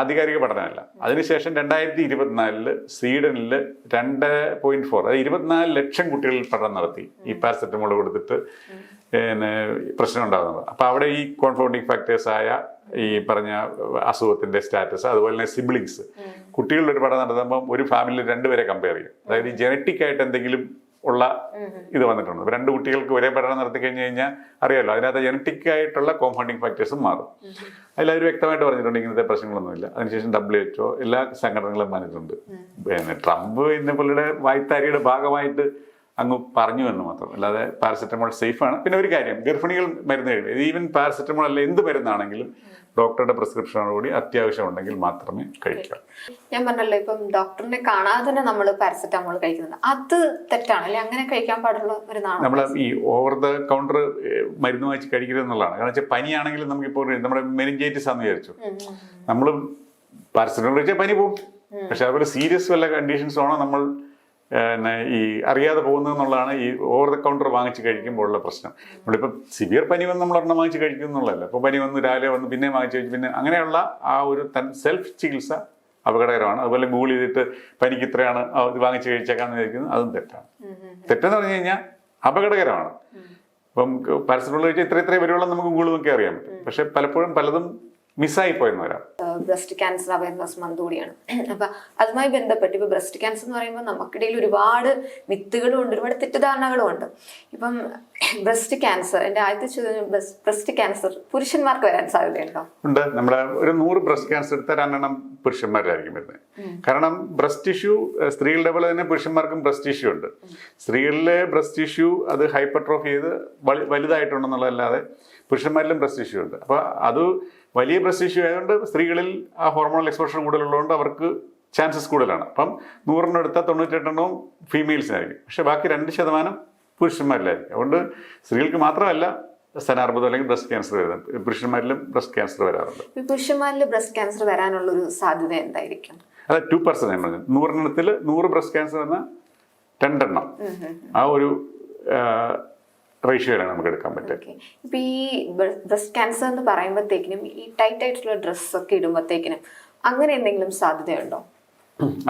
ആധികാരിക പഠനമല്ല. അതിനുശേഷം രണ്ടായിരത്തി ഇരുപത്തിനാലിൽ സ്വീഡനിൽ രണ്ട് പോയിന്റ് ഫോർ അതായത് ഇരുപത്തിനാല് ലക്ഷം കുട്ടികളിൽ പഠനം നടത്തി. ഈ പാരസെറ്റമോൾ കൊടുത്തിട്ട് പിന്നെ പ്രശ്നം ഉണ്ടാകുന്നത് അപ്പോൾ അവിടെ ഈ കോൺഫൗണ്ടിങ് ഫാക്ടേഴ്സ് ആയ ഈ പറഞ്ഞ അസുഖത്തിന്റെ സ്റ്റാറ്റസ് അതുപോലെ തന്നെ സിബ്ലിങ്സ് കുട്ടികളുടെ ഒരു പഠനം നടത്തുമ്പോൾ ഒരു ഫാമിലിയിൽ രണ്ടുപേരെ കമ്പയർ ചെയ്യും. അതായത് ജനറ്റിക് ആയിട്ട് എന്തെങ്കിലും ഉള്ള ഇത് വന്നിട്ടുണ്ട്. രണ്ട് കുട്ടികൾക്ക് ഒരേ പഠനം നടത്തി കഴിഞ്ഞ് കഴിഞ്ഞാൽ അറിയാലോ അതിനകത്ത് ജനറ്റിക് ആയിട്ടുള്ള കോമ്പൗണ്ടിങ് ഫാക്ടേഴ്സും മാറും. അതിലവർ വ്യക്തമായിട്ട് പറഞ്ഞിട്ടുണ്ട് ഇങ്ങനത്തെ പ്രശ്നങ്ങളൊന്നുമില്ല. അതിനുശേഷം ഡബ്ല്യു എച്ച്ഒ എല്ലാ സംഘടനകളും പറഞ്ഞിട്ടുണ്ട്. പിന്നെ ട്രംപ് ഇന്ന പുള്ളിയുടെ വായ്ത്താരിയുടെ ഭാഗമായിട്ട് അങ്ങ് പറഞ്ഞു എന്ന് മാത്രം. അല്ലാതെ പാരസെറ്റമോൾ സേഫാണ്. ആണ് പിന്നെ ഒരു കാര്യം ഗർഭിണികൾ മരുന്ന് കഴിയും ഈവൻ പാരസെറ്റമോൾ അല്ല എന്ത് മരുന്നാണെങ്കിലും ഡോക്ടറുടെ പ്രിസ്ക്രിപ്ഷനോടുകൂടി അത്യാവശ്യം ഉണ്ടെങ്കിൽ മാത്രമേ കഴിക്കാം. ഞാൻ പറഞ്ഞല്ലോ ഇപ്പം ഡോക്ടറിനെ കാണാതെ തന്നെ നമ്മൾ പാരസെറ്റാമോൾ കഴിക്കുന്നത്. അത് തെറ്റാണ്. അല്ലെ? അങ്ങനെ കഴിക്കാൻ പാടുള്ള മരുന്നാണ് നമ്മൾ ഈ ഓവർ ദ കൗണ്ടർ മരുന്ന് വായിച്ച് കഴിക്കരുത് എന്നുള്ളതാണ്. കാരണം വെച്ചാൽ പനിയാണെങ്കിലും നമുക്കിപ്പോൾ നമ്മുടെ മെനിഞ്ചൈറ്റിസ് ആണെന്ന് വിചാരിച്ചു. നമ്മൾ പാരസെറ്റാമോൾ കഴിച്ചാൽ പനി പോകും പക്ഷെ അതുപോലെ സീരിയസ് വല്ല കണ്ടീഷൻസ് ആണോ നമ്മൾ ഈ അറിയാതെ പോകുന്നത് എന്നുള്ളതാണ് ഈ ഓവർ ദ കൗണ്ടർ വാങ്ങിച്ച് കഴിക്കുമ്പോഴുള്ള പ്രശ്നം. നമ്മളിപ്പോൾ സിവിയർ പനി വന്ന് നമ്മൾ ഒരെണ്ണം വാങ്ങിച്ച് കഴിക്കും എന്നുള്ളതല്ല. ഇപ്പോൾ പനി വന്ന് രാവിലെ വന്ന് പിന്നെ വാങ്ങിച്ച് കഴിച്ച് പിന്നെ അങ്ങനെയുള്ള ആ ഒരു തൻ സെൽഫ് ചികിത്സ അപകടകരമാണ്. അതുപോലെ ഗൂഗിൾ ചെയ്തിട്ട് പനിക്ക് ഇത്രയാണ് ഇത് വാങ്ങിച്ച് കഴിച്ചേക്കാന്ന് വിചാരിക്കുന്നത് അതും തെറ്റാണ്. തെറ്റെന്ന് പറഞ്ഞു കഴിഞ്ഞാൽ അപകടകരമാണ്. ഇപ്പം പാരസെറ്റമോൾ കഴിച്ചാൽ ഇത്ര ഇത്രയും വരുവുള്ള നമുക്ക് ഗൂഗിൾ നോക്കി അറിയാൻ പറ്റും. പക്ഷെ പലപ്പോഴും പലതും മിസ്സായി പോയെന്ന് വരാം. ബ്രസ്റ്റ് ക്യാൻസർ അവയർനെസ് മന്ത് കൂടിയാണ്. അപ്പൊ അതുമായി ബന്ധപ്പെട്ട് ഇപ്പൊ ബ്രസ്റ്റ് ക്യാൻസർ എന്ന് പറയുമ്പോൾ നമുക്കിടയിൽ ഒരുപാട് മിത്തുകളും ഉണ്ട് ഒരുപാട് തെറ്റിദ്ധാരണകളും ഉണ്ട്. ഇപ്പം ബ്രസ്റ്റ് ക്യാൻസർ എന്റെ ആദ്യത്തെ ചോദ്യം ബ്രസ്റ്റ് ക്യാൻസർ പുരുഷന്മാർക്ക് വരാൻ സാധ്യതയുണ്ടോ? ഉണ്ട്. നമ്മുടെ ഒരു നൂറ് ബ്രസ്റ്റ് ക്യാൻസർ എടുത്താൽ രണ്ടെണ്ണം പുരുഷന്മാരായിരിക്കും വരുന്നത്. കാരണം ബ്രസ്റ്റ് ടിഷ്യൂ സ്ത്രീകളുടെ പോലെ തന്നെ പുരുഷന്മാർക്കും ബ്രസ്റ്റ് ടിഷ്യൂ ഉണ്ട്. സ്ത്രീകളിലെ ബ്രസ്റ്റ് ടിഷ്യൂ അത് ഹൈപ്പർട്രോഫി ചെയ്ത് വലു- വലുതായിട്ടുണ്ടെന്നുള്ളതല്ലാതെ പുരുഷന്മാരിലും ബ്രസ്റ്റ് ടിഷ്യൂ ഉണ്ട്. അപ്പോൾ അത് വലിയ ബ്രസ്റ്റ് ഇഷ്യൂ ആയതുകൊണ്ട് സ്ത്രീകളിൽ ആ ഹോർമോണൽ എക്സ്പോഷർ കൂടുതലുള്ളതുകൊണ്ട് അവർക്ക് ചാൻസസ് കൂടുതലാണ്. അപ്പം നൂറെണ്ണം എടുത്താൽ തൊണ്ണൂറ്റെട്ടെണ്ണവും ഫീമെയിൽസിനായിരിക്കും പക്ഷെ ബാക്കി രണ്ട് ശതമാനം പുരുഷന്മാരിലായിരിക്കും. അതുകൊണ്ട് സ്ത്രീകൾക്ക് മാത്രമല്ല സ്ഥാനാർബുദം അല്ലെങ്കിൽ ബ്രസ്റ്റ് ക്യാൻസർ വരുന്നത് പുരുഷന്മാരിലും ബ്രസ്റ്റ് ക്യാൻസർ വരാറുണ്ട്. പുരുഷന്മാരിൽ ബ്രസ്റ്റ് ക്യാൻസർ വരാനുള്ള ഒരു സാധ്യത എന്തായിരിക്കും? അതെ ടു പെർസെന്റ് ഞാൻ പറഞ്ഞത്. നൂറെണ്ണത്തിൽ നൂറ് ബ്രസ്റ്റ് ക്യാൻസർ എന്ന രണ്ടെണ്ണം. ആ ഒരു റേഷ്യോയിലാണ് നമുക്ക് എടുക്കാൻ പറ്റുക. ഇപ്പൊ ഈ ബ്രസ്റ്റ് ക്യാൻസർ എന്ന് പറയുമ്പോഴത്തേക്കിനും ഈ ടൈറ്റ് ആയിട്ടുള്ള ഡ്രസ് ഒക്കെ ഇടുമ്പോഴത്തേക്കിനും അങ്ങനെ എന്തെങ്കിലും സാധ്യതയുണ്ടോ?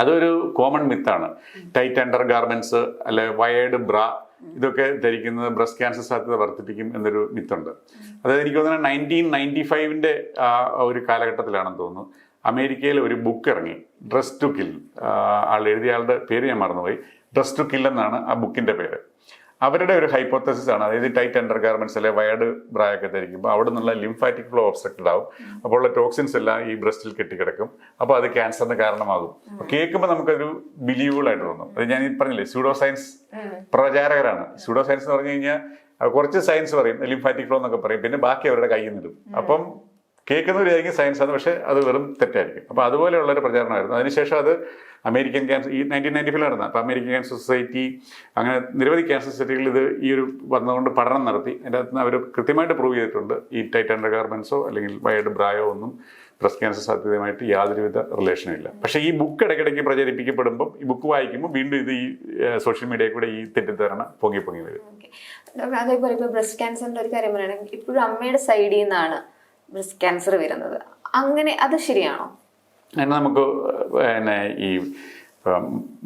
അതൊരു കോമൺ മിത്താണ്. ടൈറ്റ് അണ്ടർ ഗാർമെന്റ്സ് അല്ലെ വയേർഡ് ബ്ര ഇതൊക്കെ ധരിക്കുന്നത് ബ്രസ്റ്റ് ക്യാൻസർ സാധ്യത വർദ്ധിപ്പിക്കും എന്നൊരു മിത്തുണ്ട്. അതായത് എനിക്ക് തോന്നുന്നത് നയന്റീൻ നയന്റി ഫൈവിന്റെ ഒരു കാലഘട്ടത്തിലാണെന്ന് തോന്നുന്നു. അമേരിക്കയിൽ ഒരു ബുക്ക് ഇറങ്ങി. ഡ്രസ് ടു കിൽ ആൾ എഴുതിയ ആളുടെ പേര് ഞാൻ മറന്നുപോയി. ഡ്രസ് ടു കിൽ എന്നാണ് ആ ബുക്കിന്റെ പേര്. അവരുടെ ഒരു ഹൈപ്പോത്തസിസ് ആണ്. അതായത് ടൈറ്റ് അണ്ടർ ഗാർമെന്റ്സ് അല്ലെ വയർഡ് ബ്രായൊക്കെ ധരിക്കുമ്പോൾ അവിടെ നിന്നുള്ള ലിംഫാറ്റിക് ഫ്ലോ ഒബ്സ്ട്രക്റ്റഡ് ആവും. അപ്പോൾ ഉള്ള ടോക്സിൻസ് എല്ലാം ഈ ബ്രസ്റ്റിൽ കെട്ടിക്കിടക്കും. അപ്പോൾ അത് ക്യാൻസറിന് കാരണമാകും. കേൾക്കുമ്പോൾ നമുക്കൊരു ബിലീവബിൾ ആയിട്ട് തോന്നും. അത് ഞാൻ പറഞ്ഞില്ലേ സ്യൂഡോ സയൻസ് പ്രചാരകരാണ്. സ്യൂഡോ സയൻസ് എന്ന് പറഞ്ഞു കഴിഞ്ഞാൽ കുറച്ച് സയൻസ് പറയും ലിംഫാറ്റിക് ഫ്ലോ എന്നൊക്കെ പറയും. പിന്നെ ബാക്കി അവരുടെ കയ്യിൽ നിന്നിടും അപ്പം കേൾക്കുന്നവരായിരിക്കും സയൻസ് ആണ് പക്ഷേ അത് വെറും തെറ്റായിരിക്കും. അപ്പോൾ അതുപോലെയുള്ള ഒരു പ്രചാരണമായിരുന്നു. അതിനുശേഷം അത് അമേരിക്കൻ ക്യാൻസർ ഈ നയന്റീൻ നയന്റി ഫൈവ് നടന്ന അപ്പോൾ അമേരിക്കൻ ക്യാൻസർ സൊസൈറ്റി അങ്ങനെ നിരവധി ക്യാൻസർ സൊസൈറ്റികൾ ഇത് ഈ ഒരു വന്നുകൊണ്ട് പഠനം നടത്തി. അതിന്റെ അകത്ത് അവർ കൃത്യമായിട്ട് പ്രൂവ് ചെയ്തിട്ടുണ്ട്. ഈ ടൈറ്റ് അണ്ടർ ഗാർമെൻസോ അല്ലെങ്കിൽ വയഡ് ബ്രായോ ഒന്നും ബ്രസ്റ്റ് ക്യാൻസർ സാധ്യതയുമായിട്ട് യാതൊരുവിധ റിലേഷനും ഇല്ല. പക്ഷേ ഈ ബുക്ക് ഇടയ്ക്കിടയ്ക്ക് പ്രചരിപ്പിക്കപ്പെടുമ്പോൾ ഈ ബുക്ക് വായിക്കുമ്പോൾ വീണ്ടും ഇത് ഈ സോഷ്യൽ മീഡിയയിൽ കൂടെ ഈ തെറ്റിദ്ധാരണ പൊങ്ങി പൊങ്ങി വരും. അതേപോലെ ഇപ്പോൾ ബ്രസ്റ്റ് ക്യാൻസറിന്റെ ഒരു കാര്യം പറയുകയാണെങ്കിൽ ഇപ്പോഴും അമ്മയുടെ സൈഡിൽ നിന്നാണ് ബ്രസ്റ്റ് ക്യാൻസർ വരുന്നത്. അങ്ങനെ അത് ശരിയാണോ? അങ്ങനെ നമുക്ക് പിന്നെ ഈ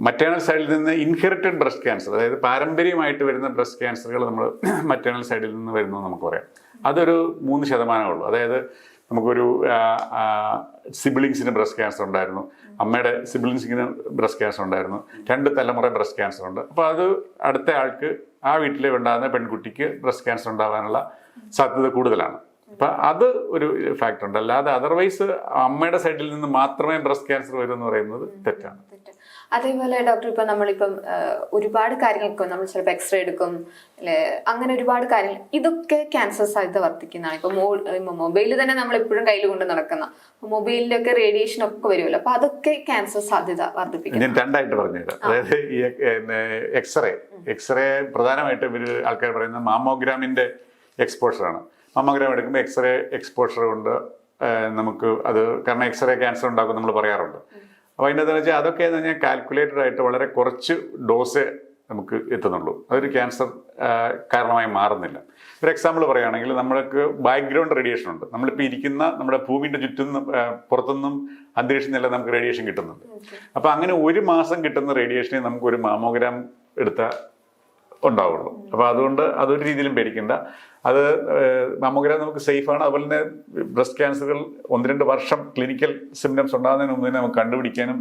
മറ്റേണൽ സൈഡിൽ നിന്ന് ഇൻഹെറിറ്റഡ് ബ്രസ്റ്റ് ക്യാൻസർ അതായത് പാരമ്പര്യമായിട്ട് വരുന്ന ബ്രസ്റ്റ് ക്യാൻസറുകൾ നമ്മൾ മറ്റേണൽ സൈഡിൽ നിന്ന് വരുന്നു നമുക്ക് പറയാം. അതൊരു മൂന്ന് ശതമാനമേ ഉള്ളൂ. അതായത് നമുക്കൊരു സിബിളിങ്സിന് ബ്രസ്റ്റ് ക്യാൻസർ ഉണ്ടായിരുന്നു. അമ്മയുടെ സിബിളിങ്സിന് ബ്രസ്റ്റ് ക്യാൻസർ ഉണ്ടായിരുന്നു. രണ്ട് തലമുറ ബ്രസ്റ്റ് ക്യാൻസർ ഉണ്ട്. അപ്പോൾ അത് അടുത്ത ആൾക്ക് ആ വീട്ടിലെ ഉണ്ടാകുന്ന പെൺകുട്ടിക്ക് ബ്രസ്റ്റ് ക്യാൻസർ ഉണ്ടാകാനുള്ള സാധ്യത കൂടുതലാണ്. അപ്പം അത് ഒരു ഫാക്ടർ ഉണ്ട്. അല്ലാതെ അതർവൈസ് അമ്മയുടെ സൈഡിൽ നിന്ന് മാത്രമേ ബ്രസ്റ്റ് ക്യാൻസർ വരും എന്ന് പറയുന്നത് തെറ്റാണ്. അതേപോലെ ഡോക്ടർ ഇപ്പൊ നമ്മളിപ്പം ഒരുപാട് കാര്യങ്ങൾക്ക് നമ്മൾ ചിലപ്പോൾ എക്സ്റേ എടുക്കും അല്ലെ? അങ്ങനെ ഒരുപാട് കാര്യങ്ങൾ. ഇതൊക്കെ ക്യാൻസർ സാധ്യത വർദ്ധിക്കുന്നതാണ്. ഇപ്പൊ മൊബൈലിൽ തന്നെ നമ്മൾ എപ്പോഴും കയ്യിൽ കൊണ്ട് നടക്കുന്ന മൊബൈലിലൊക്കെ റേഡിയേഷൻ ഒക്കെ വരുമല്ലോ. അപ്പൊ അതൊക്കെ ക്യാൻസർ സാധ്യത വർദ്ധിപ്പിക്കും ഞാൻ രണ്ടായിട്ട് പറഞ്ഞുതരാം. അതായത് ഈ എക്സ്റേ എക്സ്റേ പ്രധാനമായിട്ടും ഇവർ ആൾക്കാർ പറയുന്നത് മാമോഗ്രാമിന്റെ എക്സ്പോഷറാണ് മാമോഗ്രാം എടുക്കുമ്പോൾ എക്സ്റേ എക്സ്പോഷർ കൊണ്ട് നമുക്ക് അത് കാരണം എക്സ്റേ ക്യാൻസർ ഉണ്ടാക്കും നമ്മൾ പറയാറുണ്ട്. അപ്പോൾ അതിന്റെ എന്താണെന്ന് വെച്ചാൽ അതൊക്കെ എന്ന് പറഞ്ഞാൽ കാൽക്കുലേറ്റഡ് ആയിട്ട് വളരെ കുറച്ച് ഡോസ് നമുക്ക് എത്തുന്നുള്ളൂ. അതൊരു ക്യാൻസർ കാരണമായി മാറുന്നില്ല. ഒരു എക്സാമ്പിൾ പറയുകയാണെങ്കിൽ നമ്മൾക്ക് ബാക്ക്ഗ്രൗണ്ട് റേഡിയേഷൻ ഉണ്ട്. നമ്മളിപ്പോൾ ഇരിക്കുന്ന നമ്മുടെ ഭൂമിന്റെ ചുറ്റും പുറത്തുനിന്നും അന്തരീക്ഷം നില നമുക്ക് റേഡിയേഷൻ കിട്ടുന്നുണ്ട്. അപ്പോൾ അങ്ങനെ ഒരു മാസം കിട്ടുന്ന റേഡിയേഷനെ നമുക്ക് ഒരു മാമോഗ്രാം എടുത്താൽ ഉണ്ടാവുള്ളൂ. അപ്പോൾ അതുകൊണ്ട് അതൊരു രീതിയിലും പേടിക്കണ്ട. അത് മാമോഗ്രാം നമുക്ക് സേഫാണ്. അതുപോലെ തന്നെ ബ്രസ്റ്റ് ക്യാൻസറുകൾ ഒന്ന് രണ്ട് വർഷം ക്ലിനിക്കൽ സിംറ്റംസ് ഉണ്ടാകുന്നതിന് മുമ്പ് തന്നെ നമുക്ക് കണ്ടുപിടിക്കാനും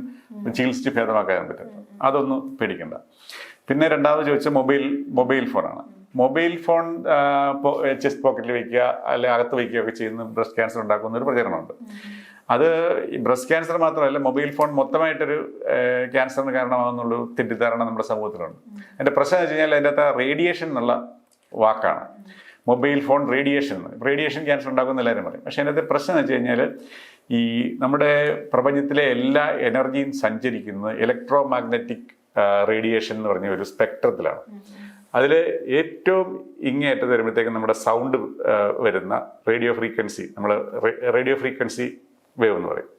ചികിത്സിച്ച് ഭേദമാക്കാനും പറ്റും. അതൊന്നും പേടിക്കണ്ട. പിന്നെ രണ്ടാമത് ചോദിച്ചാൽ മൊബൈൽ മൊബൈൽ ഫോണാണ്. മൊബൈൽ ഫോൺ ചെസ്റ്റ് പോക്കറ്റിൽ വയ്ക്കുക അല്ലെങ്കിൽ അകത്ത് വയ്ക്കുക ഒക്കെ ചെയ്യുന്ന ബ്രസ്റ്റ് ക്യാൻസർ ഉണ്ടാക്കുന്ന ഒരു പ്രചരണമുണ്ട്. അത് ബ്രസ്റ്റ് ക്യാൻസർ മാത്രമല്ല മൊബൈൽ ഫോൺ മൊത്തമായിട്ടൊരു ക്യാൻസറിന് കാരണമാകുന്നുള്ളൂ തെറ്റിദ്ധാരണ നമ്മുടെ സമൂഹത്തിലുണ്ട്. അതിന്റെ പ്രശ്നം എന്ന് വെച്ച് കഴിഞ്ഞാൽ അതിന്റെ അകത്ത് റേഡിയേഷൻ എന്നുള്ള വാക്കാണ്. Mobile phone radiation. Radiation cancer ഉണ്ടാക്കുന്ന എല്ലാവരും പറയും. പക്ഷേ അതിനകത്ത് പ്രശ്നം എന്ന് വെച്ച് കഴിഞ്ഞാൽ ഈ നമ്മുടെ പ്രപഞ്ചത്തിലെ എല്ലാ എനർജിയും സഞ്ചരിക്കുന്നത് ഇലക്ട്രോ മാഗ്നറ്റിക് റേഡിയേഷൻ എന്ന് പറഞ്ഞ ഒരു സ്പെക്ട്രത്തിലാണ്. അതിൽ ഏറ്റവും ഇങ്ങേയറ്റത്ത് വരുമ്പോഴത്തേക്കും നമ്മുടെ സൗണ്ട് വരുന്ന റേഡിയോ ഫ്രീക്വൻസി നമ്മൾ റേഡിയോ ഫ്രീക്വൻസി വേവ് എന്ന് പറയും.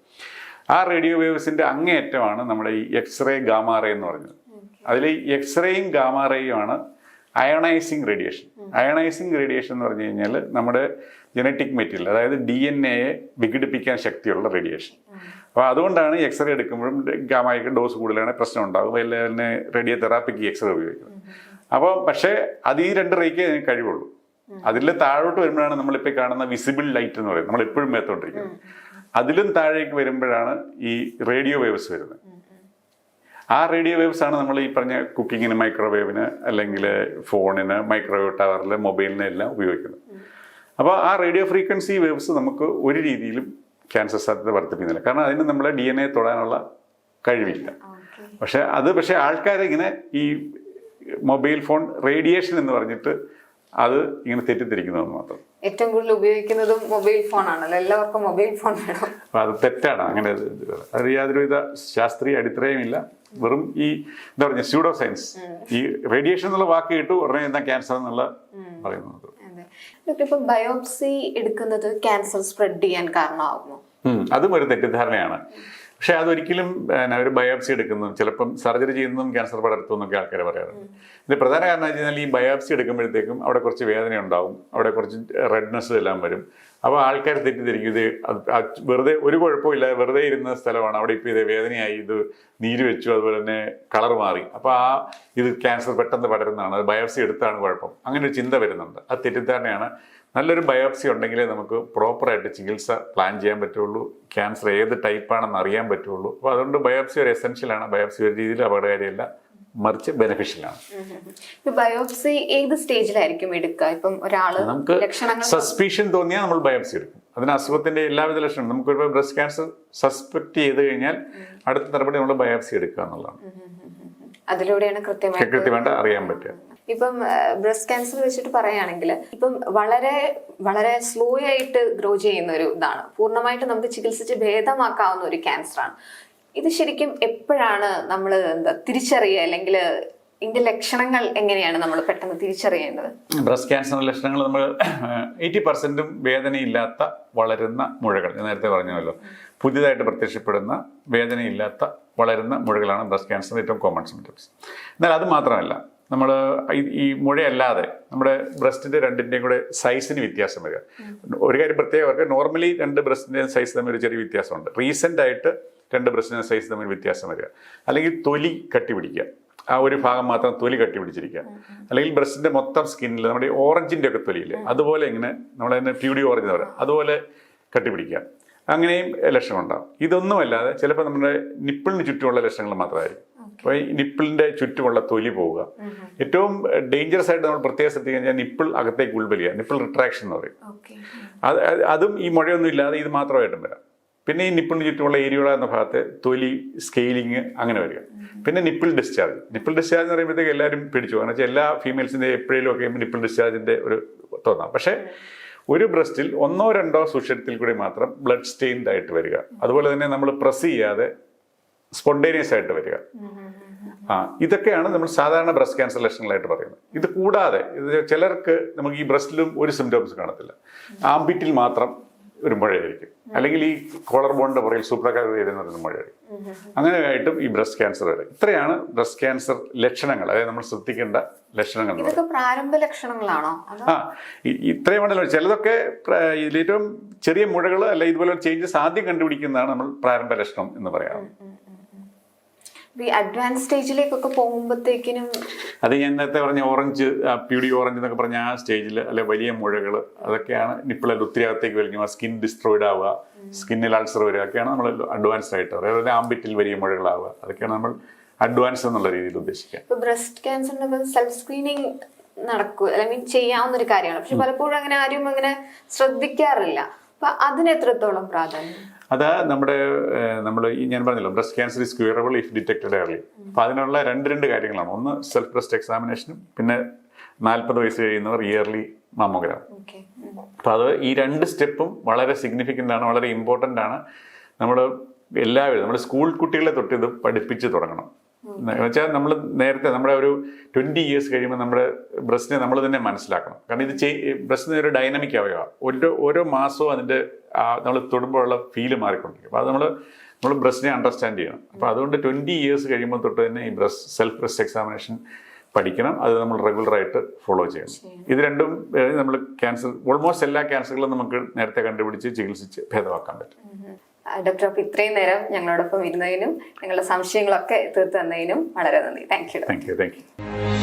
ആ റേഡിയോ വേവ്സിന്റെ അങ്ങേയറ്റമാണ് നമ്മുടെ ഈ എക്സ്റേ ഗാമാറേ എന്ന് പറയുന്നത് അതിൽ എക്സ്റേയും എക്സ്റേയും ഗാമാറേയുമാണ് അയണൈസിങ് റേഡിയേഷൻ. അയണൈസിങ് റേഡിയേഷൻ എന്ന് പറഞ്ഞു കഴിഞ്ഞാൽ നമ്മുടെ ജനറ്റിക് മെറ്റീരിയൽ അതായത് ഡി എൻ എയെ വിഘടിപ്പിക്കാൻ ശക്തിയുള്ള റേഡിയേഷൻ. അപ്പോൾ അതുകൊണ്ടാണ് എക്സ്റേ എടുക്കുമ്പോഴും ഗാമായിക്ക് ഡോസ് കൂടുതലാണ് പ്രശ്നം ഉണ്ടാകും അല്ലെങ്കിൽ റേഡിയോ തെറാപ്പിക്ക് എക്സ്റേ ഉപയോഗിക്കുന്നത്. അപ്പോൾ പക്ഷേ അത് ഈ രണ്ട് റേക്കേ കഴിവുള്ളൂ. അതിൽ താഴോട്ട് വരുമ്പോഴാണ് നമ്മളിപ്പോൾ കാണുന്ന വിസിബിൾ ലൈറ്റ് എന്ന് പറയുന്നത്. നമ്മൾ എപ്പോഴും മേത്തോണ്ടിരിക്കുന്നത്. അതിലും താഴേക്ക് വരുമ്പോഴാണ് ഈ റേഡിയോ വേവ്സ് വരുന്നത്. ആ റേഡിയോ വേവ്സ് ആണ് നമ്മൾ ഈ പറഞ്ഞ കുക്കിങ്ങിന് മൈക്രോവേവിന് അല്ലെങ്കിൽ ഫോണിന് മൈക്രോവേവ് ടവറിൽ മൊബൈലിന് എല്ലാം ഉപയോഗിക്കുന്നത്. അപ്പോൾ ആ റേഡിയോ ഫ്രീക്വൻസി വേവ്സ് നമുക്ക് ഒരു രീതിയിലും ക്യാൻസർ സാധ്യത വർദ്ധിപ്പിക്കുന്നില്ല. കാരണം അതിന് നമ്മളെ ഡി എൻ എ തൊടാനുള്ള കഴിവില്ല. പക്ഷേ അത് പക്ഷേ ആൾക്കാരിങ്ങനെ ഈ മൊബൈൽ ഫോൺ റേഡിയേഷൻ എന്ന് പറഞ്ഞിട്ട് അത് ഇങ്ങനെ തെറ്റിദ്ധരിക്കുന്നത് മാത്രം. ഏറ്റവും കൂടുതൽ ഉപയോഗിക്കുന്നതും മൊബൈൽ ഫോൺ ആണല്ലോ എല്ലാവർക്കും മൊബൈൽ ഫോൺ വേണം. അപ്പൊ അത് തെറ്റാണ്. അങ്ങനെ അത് യാതൊരു അത് യാതൊരുവിധ ശാസ്ത്രീയ അടിത്തറയും ഇല്ല. വെറും ഈ എന്താ പറഞ്ഞ സ്യൂഡോ സയൻസ് ഈ റേഡിയേഷൻ എന്നുള്ള വാക്ക് കിട്ടു ഉടനെ എന്താ ക്യാൻസർ എന്നുള്ള പറയുന്നത് അതെ. ഡോക്ടർ ഇപ്പൊ ബയോപ്സി എടുക്കുന്നത് ക്യാൻസർ സ്പ്രെഡ് ചെയ്യാൻ കാരണമാകുമോ അതും ഒരു തെറ്റിദ്ധാരണയാണ്. പക്ഷെ അതൊരിക്കലും ഒരു ബയോപ്സി എടുക്കുന്നതും ചിലപ്പം സർജറി ചെയ്യുന്നതും ക്യാൻസർ പടർത്തും എന്നൊക്കെ ആൾക്കാർ പറയാറുണ്ട് ഇതിന്റെ പ്രധാന കാരണം വെച്ച് കഴിഞ്ഞാൽ ഈ ബയോപ്സി എടുക്കുമ്പോഴത്തേക്കും അവിടെ കുറച്ച് വേദന ഉണ്ടാവും. അവിടെ കുറച്ച് റെഡ്നെസ് എല്ലാം വരും. അപ്പോൾ ആൾക്കാർ തെറ്റിദ്ധരിക്കും. ഇത് വെറുതെ ഒരു കുഴപ്പമില്ല വെറുതെ ഇരുന്ന സ്ഥലമാണ്. അവിടെ ഇപ്പോൾ ഇത് വേദനയായി ഇത് നീര് വെച്ചു അതുപോലെ തന്നെ കളർ മാറി. അപ്പോൾ ആ ഇത് ക്യാൻസർ പെട്ടെന്ന് പടരുന്നതാണ്. അത് ബയോപ്സി എടുത്താണ് കുഴപ്പം. അങ്ങനെ ഒരു ചിന്ത വരുന്നുണ്ട്. അത് തെറ്റിദ്ധാരണയാണ്. നല്ലൊരു ബയോപ്സി ഉണ്ടെങ്കിലേ നമുക്ക് പ്രോപ്പറായിട്ട് ചികിത്സ പ്ലാൻ ചെയ്യാൻ പറ്റുള്ളൂ. ക്യാൻസർ ഏത് ടൈപ്പാണെന്ന് അറിയാൻ പറ്റുള്ളൂ. അപ്പോൾ അതുകൊണ്ട് ബയോപ്സി ഒരു എസെൻഷ്യലാണ് ബയോപ്സി ഒരു രീതിയിൽ അപകടകാരിയല്ല മറിച്ച് ബെനിഫിഷ്യലാണ് ബയോപ്സി ഏത് സ്റ്റേജിലായിരിക്കും എടുക്കുക? ഇപ്പം ഒരാൾ നമുക്ക് സസ്പീഷൻ തോന്നിയാൽ നമ്മൾ ബയോപ്സി എടുക്കും. അതിന് അസുഖത്തിന്റെ എല്ലാവിധ ലക്ഷണം നമുക്ക് ഒരു ബ്രസ്റ്റ് ക്യാൻസർ സസ്പെക്ട് ചെയ്ത് കഴിഞ്ഞാൽ അടുത്ത നടപടി നമ്മൾ ബയോപ്സി എടുക്കുക എന്നുള്ളതാണ്. അതിലൂടെയാണ് കൃത്യമായിട്ട് അറിയാൻ പറ്റുക. ഇപ്പം ബ്രസ്റ്റ് ക്യാൻസർ വെച്ചിട്ട് പറയുകയാണെങ്കിൽ ഇപ്പം വളരെ വളരെ സ്ലോ ആയിട്ട് ഗ്രോ ചെയ്യുന്ന ഒരു ഇതാണ്. പൂർണമായിട്ട് നമുക്ക് ചികിത്സിച്ച് ഭേദമാക്കാവുന്ന ഒരു ക്യാൻസർ ആണ് ഇത് ശരിക്കും എപ്പോഴാണ് നമ്മൾ എന്താ തിരിച്ചറിയുക? അല്ലെങ്കിൽ ഇതിന്റെ ലക്ഷണങ്ങൾ എങ്ങനെയാണ് നമ്മൾ പെട്ടെന്ന് തിരിച്ചറിയേണ്ടത്? ബ്രസ്റ്റ് ക്യാൻസറിന്റെ ലക്ഷണങ്ങൾ നമ്മൾ എയ്റ്റി പെർസെന്റും വേദനയില്ലാത്ത വളരുന്ന മുഴകൾ. നേരത്തെ പറഞ്ഞല്ലോ. പുതിയതായിട്ട് പ്രത്യക്ഷപ്പെടുന്ന വേദനയില്ലാത്ത വളരുന്ന മുഴകളാണ് ബ്രസ്റ്റ് ക്യാൻസറിന്റെ ഏറ്റവും കോമൺ സിംറ്റംസ്. എന്നാൽ അത് മാത്രമല്ല നമ്മൾ ഈ മുഴയല്ലാതെ നമ്മുടെ ബ്രസ്റ്റിന്റെ രണ്ടിന്റെയും കൂടെ സൈസിന് വ്യത്യാസം വരിക. ഒരു കാര്യം പ്രത്യേകം നോർമലി രണ്ട് ബ്രസ്റ്റിന്റെയും സൈസ് തമ്മിൽ ഒരു ചെറിയ വ്യത്യാസമുണ്ട്. റീസെന്റ് ആയിട്ട് രണ്ട് ബ്രസ്റ്റിന്റെ സൈസ് തമ്മിൽ വ്യത്യാസം വരിക. അല്ലെങ്കിൽ തൊലി കട്ടി പിടിക്കുക. ആ ഒരു ഭാഗം മാത്രം തൊലി കട്ടി പിടിച്ചിരിക്കുക. അല്ലെങ്കിൽ ബ്രസ്റ്റിന്റെ മൊത്തം സ്കിന്നിൽ നമ്മുടെ ഓറഞ്ചിന്റെ ഒക്കെ തൊലിയില്ലേ അതുപോലെ ഇങ്ങനെ നമ്മൾ തന്നെ പ്യൂഡി ഓറഞ്ച് പറയാം. അതുപോലെ കട്ടി പിടിക്കുക. അങ്ങനെയും ലക്ഷണം ഉണ്ടാകും ഇതൊന്നുമല്ലാതെ ചിലപ്പോൾ നമ്മുടെ നിപ്പിളിന് ചുറ്റുമുള്ള ലക്ഷണങ്ങൾ മാത്രമായിരിക്കും. അപ്പോൾ ഈ നിപ്പിളിന്റെ ചുറ്റുമുള്ള തൊലി പോവുക. ഏറ്റവും ഡേഞ്ചറസ് ആയിട്ട് നമ്മൾ പ്രത്യേകം ശ്രദ്ധിക്കുക കഴിഞ്ഞാൽ നിപ്പിൾ അകത്തേക്ക് ഉൾവലിയ നിപ്പിൾ റിട്രാക്ഷൻ എന്ന് പറയും. അത് അത് അതും ഈ മുഴയൊന്നും ഇല്ലാതെ ഇത് മാത്രമായിട്ടും വരാം. പിന്നെ ഈ നിപ്പിളിന് ചുറ്റുമുള്ള ഏരിയോള എന്ന ഭാഗത്ത് തൊലി സ്കെയിലിങ് അങ്ങനെ വരിക. പിന്നെ നിപ്പിൾ ഡിസ്ചാർജ് നിപ്പിൾ ഡിസ്ചാർജ് എന്ന് പറയുമ്പോഴത്തേക്ക് എല്ലാവരും പിടിച്ചു കാരണം വെച്ചാൽ എല്ലാ ഫീമെയിൽസിന്റെ എപ്പോഴേലും ഒക്കെ നിപ്പിൾ ഡിസ്ചാർജിന്റെ ഒരു തോന്നാം. പക്ഷേ ഒരു ബ്രസ്റ്റിൽ ഒന്നോ രണ്ടോ സുഷിരത്തിൽ കൂടി മാത്രം ബ്ലഡ് സ്റ്റെയിൻഡ് ആയിട്ട് വരിക. അതുപോലെ തന്നെ നമ്മൾ പ്രസ് ചെയ്യാതെ സ്പോണ്ടേനിയസ് ആയിട്ട് വരിക. ആ ഇതൊക്കെയാണ് നമ്മൾ സാധാരണ ബ്രസ്റ്റ് ക്യാൻസർ ലക്ഷണങ്ങളായിട്ട് പറയുന്നത്. ഇത് കൂടാതെ ഇത് ചിലർക്ക് നമുക്ക് ഈ ബ്രസ്റ്റിലും ഒരു സിംറ്റംസ് കാണത്തില്ല. ആംബിറ്റിൽ മാത്രം ഒരു മഴയായിരിക്കും. അല്ലെങ്കിൽ ഈ കോളർ ബോണിന്റെ പുറകിൽ സൂപ്രകാരം എന്ന് പറയുന്ന മുഴയായിരിക്കും. അങ്ങനെ ആയിട്ടും ഈ ബ്രസ്റ്റ് ക്യാൻസർ വരും. ഇത്രയാണ് ബ്രസ്റ്റ് ക്യാൻസർ ലക്ഷണങ്ങൾ. അതായത് നമ്മൾ ശ്രദ്ധിക്കേണ്ട ലക്ഷണങ്ങൾ പ്രാരംഭ ലക്ഷണങ്ങളാണോ? ആ ഇ- ഇത്രയും ഉണ്ടല്ലോ ചിലതൊക്കെ ഇതിലേറ്റവും ചെറിയ മുഴകൾ അല്ല ഇതുപോലെ ചേഞ്ചസ് ആദ്യം കണ്ടുപിടിക്കുന്നതാണ് നമ്മൾ പ്രാരംഭ ലക്ഷണം എന്ന് പറയാം ഈ അഡ്വാൻസ് സ്റ്റേജിലേക്കൊക്കെ പോകുമ്പോഴത്തേക്കിനും അത് ഞാൻ നേരത്തെ പറഞ്ഞ ഓറഞ്ച് പ്യൂഡി ഓറഞ്ച് എന്നൊക്കെ പറഞ്ഞ ആ സ്റ്റേജിൽ അല്ലെ വലിയ മുഴകൾ അതൊക്കെയാണ് നിപ്പിളിൽ ഒത്തിരി അകത്തേക്ക് വലിക്കും സ്കിൻ ഡിസ്ട്രോയിഡ് ആവുക സ്കിന്നിൽ അൾസർ വരിക ഒക്കെയാണ് നമ്മൾ അഡ്വാൻസ്ഡ് ആയിട്ട് അതായത് ആംബിറ്റിൽ വലിയ മുഴകളാവുക. അതൊക്കെയാണ് നമ്മൾ അഡ്വാൻസ് എന്നുള്ള രീതിയിൽ ഉദ്ദേശിക്കുക. ബ്രസ്റ്റ് ക്യാൻസറിന്റെ സെൽഫ് സ്ക്രീനിങ് നടക്കൂ. അല്ലെങ്കിൽ ചെയ്യാവുന്ന ഒരു കാര്യമാണ്. പക്ഷെ പലപ്പോഴും അങ്ങനെ ആരും അങ്ങനെ ശ്രദ്ധിക്കാറില്ല. അപ്പൊ അതിന് എത്രത്തോളം പ്രാധാന്യം? അത് നമ്മുടെ നമ്മൾ ഈ ഞാൻ പറഞ്ഞല്ലോ breast cancer is curable if detected early. അപ്പോൾ അതിനുള്ള രണ്ട് രണ്ട് കാര്യങ്ങളാണ്. ഒന്ന് സെൽഫ് ബ്രസ്റ്റ് എക്സാമിനേഷനും പിന്നെ നാൽപ്പത് വയസ്സ് കഴിയുന്നവർ ഇയർലി മാമോഗ്രാം അപ്പോൾ അത് ഈ രണ്ട് സ്റ്റെപ്പും വളരെ സിഗ്നിഫിക്കന്റ് ആണ് വളരെ ഇമ്പോർട്ടന്റ് ആണ്. നമ്മൾ എല്ലാവരും നമ്മുടെ സ്കൂൾ കുട്ടികളെ തൊട്ട് ഇത് പഠിപ്പിച്ച് തുടങ്ങണം. വെച്ചാൽ നമ്മൾ നേരത്തെ നമ്മുടെ ഒരു ട്വന്റി ഇയേഴ്സ് കഴിയുമ്പോൾ നമ്മുടെ ബ്രസ്റ്റിനെ നമ്മൾ തന്നെ മനസ്സിലാക്കണം. കാരണം ഇത് ബ്രസ്റ്റിന് ഒരു ഡൈനാമിക് അവയവ. ഓരോ ഓരോ മാസവും അതിന്റെ നമ്മൾ തൊടുമ്പോഴുള്ള ഫീൽ മാറിക്കൊണ്ടിരിക്കും. അപ്പോൾ അത് നമ്മൾ നമ്മൾ ബ്രസ്റ്റിനെ അണ്ടർസ്റ്റാൻഡ് ചെയ്യണം. അപ്പോൾ അതുകൊണ്ട് ട്വന്റി ഇയേഴ്സ് കഴിയുമ്പോൾ തൊട്ട് തന്നെ ഈ ബ്രസ്റ്റ് സെൽഫ് ബ്രസ്റ്റ് എക്സാമിനേഷൻ പഠിക്കണം. അത് നമ്മൾ റെഗുലറായിട്ട് ഫോളോ ചെയ്യണം. ഇത് രണ്ടും നമ്മൾ ക്യാൻസർ ഓൾമോസ്റ്റ് എല്ലാ ക്യാൻസറുകളും നമുക്ക് നേരത്തെ കണ്ടുപിടിച്ച് ചികിത്സിച്ച് ഭേദമാക്കാൻ പറ്റും. ഡോക്ടർ അപ്പൊ ഇത്രയും നേരം ഞങ്ങളോടൊപ്പം ഇരുന്നതിനും ഞങ്ങളുടെ സംശയങ്ങളൊക്കെ തീർത്തു തന്നതിനും വളരെ നന്ദി. Thank you thank you thank you